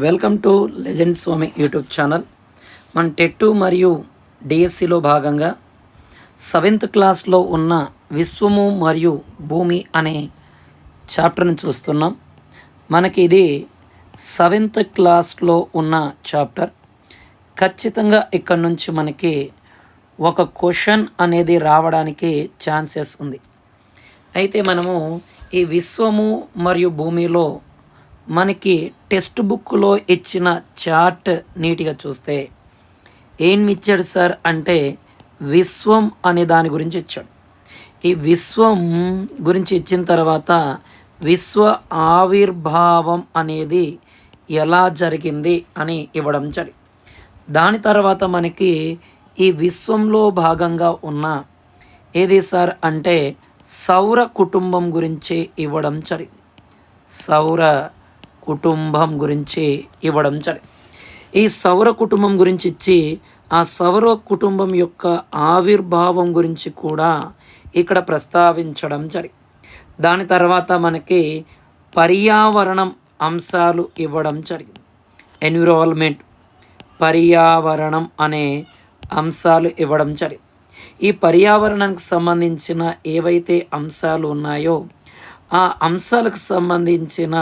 Welcome to legend Swami YouTube channel. మన TET మరియు డిఎస్సిలో భాగంగా సెవెంత్ క్లాస్లో ఉన్న విశ్వము మరియు భూమి అనే చాప్టర్ని చూస్తున్నాం. మనకి ఇది సెవెంత్ క్లాస్లో ఉన్న చాప్టర్. ఖచ్చితంగా ఇక్కడ నుంచి మనకి ఒక క్వశ్చన్ అనేది రావడానికి ఛాన్సెస్ ఉంది. అయితే మనము ఈ విశ్వము మరియు భూమిలో మనకి టెక్స్ట్ బుక్లో ఇచ్చిన చార్ట్ నీట్గా చూస్తే ఏం ఇచ్చాడు సార్ అంటే విశ్వం అనే దాని గురించి ఇచ్చాడు. ఈ విశ్వం గురించి ఇచ్చిన తర్వాత విశ్వ ఆవిర్భావం అనేది ఎలా జరిగింది అని ఇవ్వడం జరిగింది. దాని తర్వాత మనకి ఈ విశ్వంలో భాగంగా ఉన్న ఏది సార్ అంటే సౌర కుటుంబం గురించి ఇవ్వడం జరిగింది. సౌర కుటుంబం గురించి ఇవ్వడం జరిగింది ఈ సౌర కుటుంబం గురించి ఇచ్చి ఆ సౌర కుటుంబం యొక్క ఆవిర్భావం గురించి కూడా ఇక్కడ ప్రస్తావించడం జరిగింది దాని తర్వాత మనకి పర్యావరణం అంశాలు ఇవ్వడం జరిగింది ఎన్విరాన్మెంట్ పర్యావరణం అనే అంశాలు ఇవ్వడం జరిగింది ఈ పర్యావరణానికి సంబంధించిన ఏవైతే అంశాలు ఉన్నాయో ఆ అంశాలకు సంబంధించిన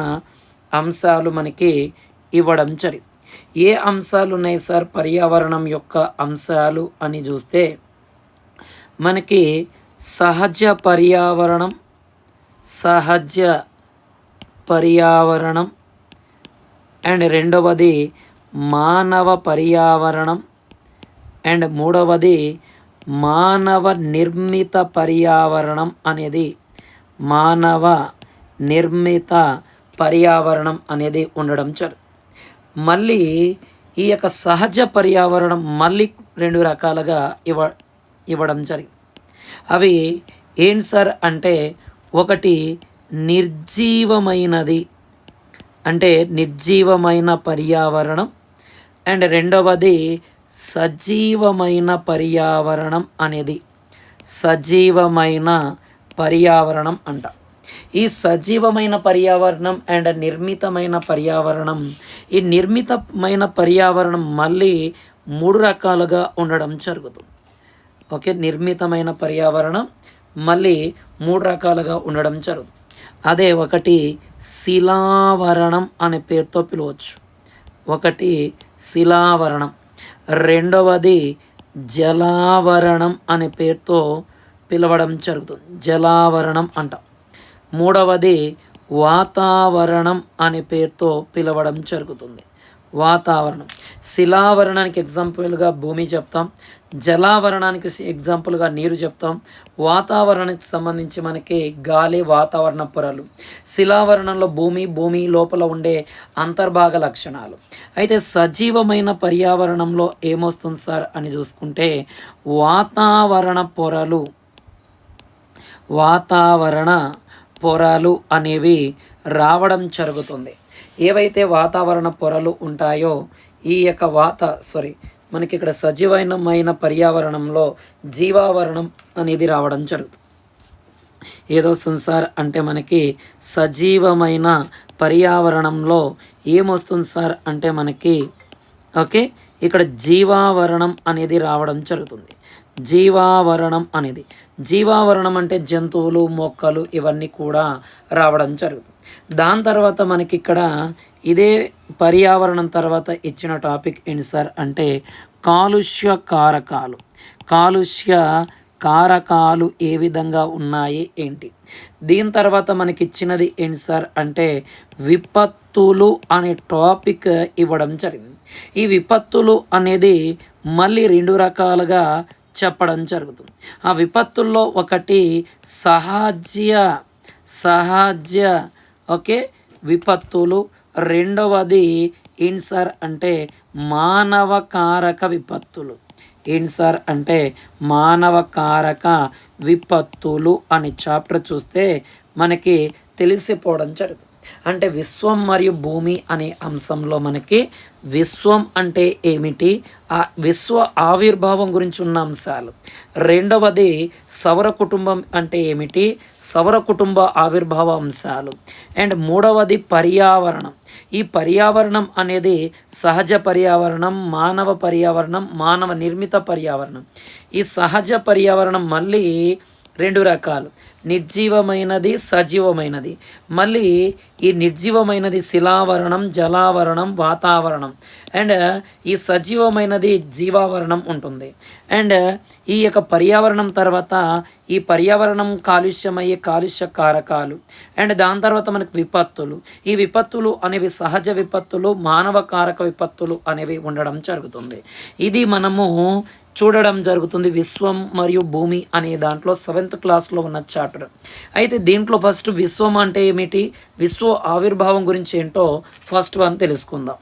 అంశాలు మనకి ఇవ్వడం జరిగింది ఏ అంశాలు ఉన్నాయి సార్? పర్యావరణం యొక్క అంశాలు అని చూస్తే మనకి సహజ పర్యావరణం సహజ పర్యావరణం అండ్ రెండవది మానవ పర్యావరణం అండ్ మూడవది మానవ నిర్మిత పర్యావరణం అనేది మానవ నిర్మిత పర్యావరణం అనేది ఉండడం జరు మళ్ళీ ఈ యొక్క సహజ పర్యావరణం మళ్ళీ రెండు రకాలుగా ఇవ్వ ఇవ్వడం జరిగింది. అవి ఏంటి సార్ అంటే ఒకటి నిర్జీవమైనది అంటే నిర్జీవమైన పర్యావరణం అండ్ రెండవది సజీవమైన పర్యావరణం అనేది. సజీవమైన పర్యావరణం అంట. ఈ సజీవమైన పర్యావరణం అండ్ నిర్మితమైన పర్యావరణం. ఈ నిర్మితమైన పర్యావరణం మళ్ళీ మూడు రకాలుగా ఉండడం జరుగుతుంది. ఓకే నిర్మితమైన పర్యావరణం మళ్ళీ మూడు రకాలుగా ఉండడం జరుగుతుంది. అదే ఒకటి శిలావరణం అనే పేరుతో పిలవచ్చు. ఒకటి శిలావరణం. రెండవది జలావరణం అనే పేరుతో పిలవడం జరుగుతుంది. జలావరణం అంటాం. మూడవది వాతావరణం అనే పేరుతో పిలవడం జరుగుతుంది. వాతావరణం. శిలావరణానికి ఎగ్జాంపుల్గా భూమి చెప్తాం. జలావరణానికి ఎగ్జాంపుల్గా నీరు చెప్తాం. వాతావరణానికి సంబంధించి మనకి గాలి వాతావరణ పొరలు. శిలావరణంలో భూమి భూమి లోపల ఉండే అంతర్భాగ లక్షణాలు. అయితే సజీవమైన పర్యావరణంలో ఏమొస్తుంది సార్ అని చూసుకుంటే వాతావరణ పొరలు. వాతావరణ పొరలు అనేవి రావడం జరుగుతుంది. ఏవైతే వాతావరణ పొరలు ఉంటాయో ఈ యొక్క వాత సారీ మనకి ఇక్కడ సజీవమైన పర్యావరణంలో జీవావరణం అనేది రావడం జరుగుతుంది. ఏదో సార్ అంటే మనకి సజీవమైన పర్యావరణంలో ఏమొస్తుంది సార్? అంటే మనకి ఓకే ఇక్కడ జీవావరణం అనేది రావడం జరుగుతుంది. జీవావరణం అనేది. జీవావరణం అంటే జంతువులు మొక్కలు ఇవన్నీ కూడా రావడం జరుగుతుంది. దాని తర్వాత మనకి ఇక్కడ ఇదే పర్యావరణం తర్వాత ఇచ్చిన టాపిక్ ఏంటి సార్ అంటే కాలుష్య కారకాలు. కాలుష్య కారకాలు ఏ విధంగా ఉన్నాయి ఏంటి? దీని తర్వాత మనకి ఇచ్చినది ఏంటి సార్ అంటే విపత్తులు అనే టాపిక్ ఇవ్వడం జరిగింది. ఈ విపత్తులు అనేది మళ్ళీ రెండు రకాలుగా చెప్పడం జరుగుతుంది. ఆ విపత్తుల్లో ఒకటి సహజ సహజ ఓకే? విపత్తులు. రెండవది ఇన్సర్ సార్ అంటే మానవ కారక విపత్తులు. ఇన్సర్ సార్ అంటే మానవ కారక విపత్తులు అనే చాప్టర్ చూస్తే మనకి తెలిసిపోవడం జరుగుతుంది. అంటే విశ్వం మరియు భూమి అనే అంశంలో మనకి విశ్వం అంటే ఏమిటి? ఆ విశ్వ ఆవిర్భావం గురించి ఉన్న అంశాలు. రెండవది సౌర కుటుంబం అంటే ఏమిటి? సౌర కుటుంబ ఆవిర్భావ అంశాలు. అండ్ మూడవది పర్యావరణం. ఈ పర్యావరణం అనేది సహజ పర్యావరణం మానవ పర్యావరణం మానవ నిర్మిత పర్యావరణం. ఈ సహజ పర్యావరణం మళ్ళీ రెండు రకాలు. నిర్జీవమైనది సజీవమైనది. మళ్ళీ ఈ నిర్జీవమైనది శిలావరణం జలావరణం వాతావరణం. అండ్ ఈ సజీవమైనది జీవావరణం ఉంటుంది. అండ్ ఈ యొక్క పర్యావరణం తర్వాత ఈ పర్యావరణం కాలుష్యమయ్యే కాలుష్య కారకాలు అండ్ దాని తర్వాత మనకు విపత్తులు. ఈ విపత్తులు అనేవి సహజ విపత్తులు మానవ కారక విపత్తులు అనేవి ఉండడం జరుగుతుంది. ఇది మనము చూడడం జరుగుతుంది విశ్వం మరియు భూమి అనే దాంట్లో సెవెంత్ క్లాస్లో ఉన్న చాప్టర్ అయితే దీంట్లో ఫస్ట్ విశ్వం అంటే ఏమిటి? విశ్వ ఆవిర్భావం గురించి ఏంటో ఫస్ట్ వన్ తెలుసుకుందాం.